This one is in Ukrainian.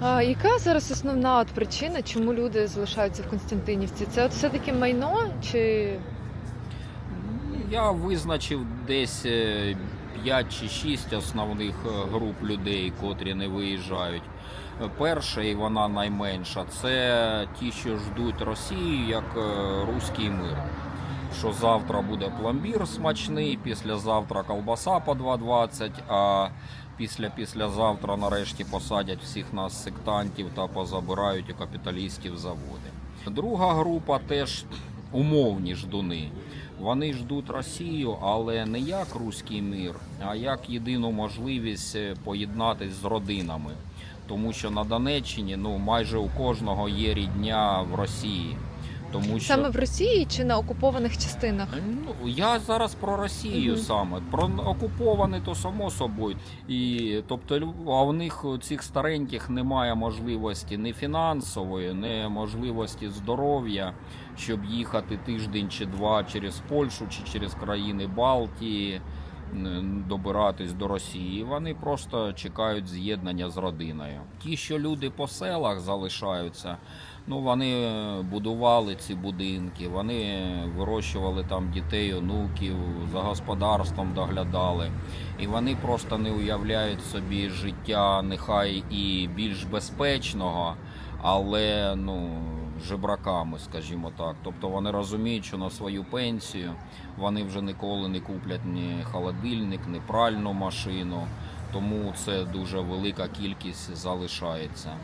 А яка зараз основна от причина, чому люди залишаються в Константинівці? Це от все-таки майно чи Я визначив десь 5 чи 6 основних е, груп людей, котрі не виїжджають. Е, Перша, і вона найменша, це ті, що ждуть Росію як е, руський мир. Що завтра буде пломбір смачний, післязавтра колбаса по 2,20, а після післязавтра нарешті посадять всіх нас сектантів та позабирають у капіталістів заводи. Друга група теж умовні ждуни. Вони ждуть Росію, але не як руський мир, а як єдину можливість е, поєднатись з родинами. Тому що на Донеччині ну майже у кожного є рідня в Росії. Тому що саме в Росії чи на окупованих частинах? Ну, я зараз про Росію Мгм. саме. Про окуповане то само собою. І тобто, а у них у цих стареньких немає можливості ні фінансової, ні можливості здоров'я, щоб їхати тиждень чи два через Польщу чи через країни Балтії. Н- Добиратись до Росії, вони просто чекають з'єднання з родиною. Ті, що люди по селах залишаються, Ну, вони е, будували ці будинки, вони вирощували там дітей, онуків, за господарством доглядали. І вони просто не уявляють собі життя нехай і більш безпечного, але ну, жебраками, скажімо так. Тобто вони розуміють, що на свою пенсію вони вже ніколи не куплять ні холодильник, ні пральну машину. Тому це дуже велика кількість залишається.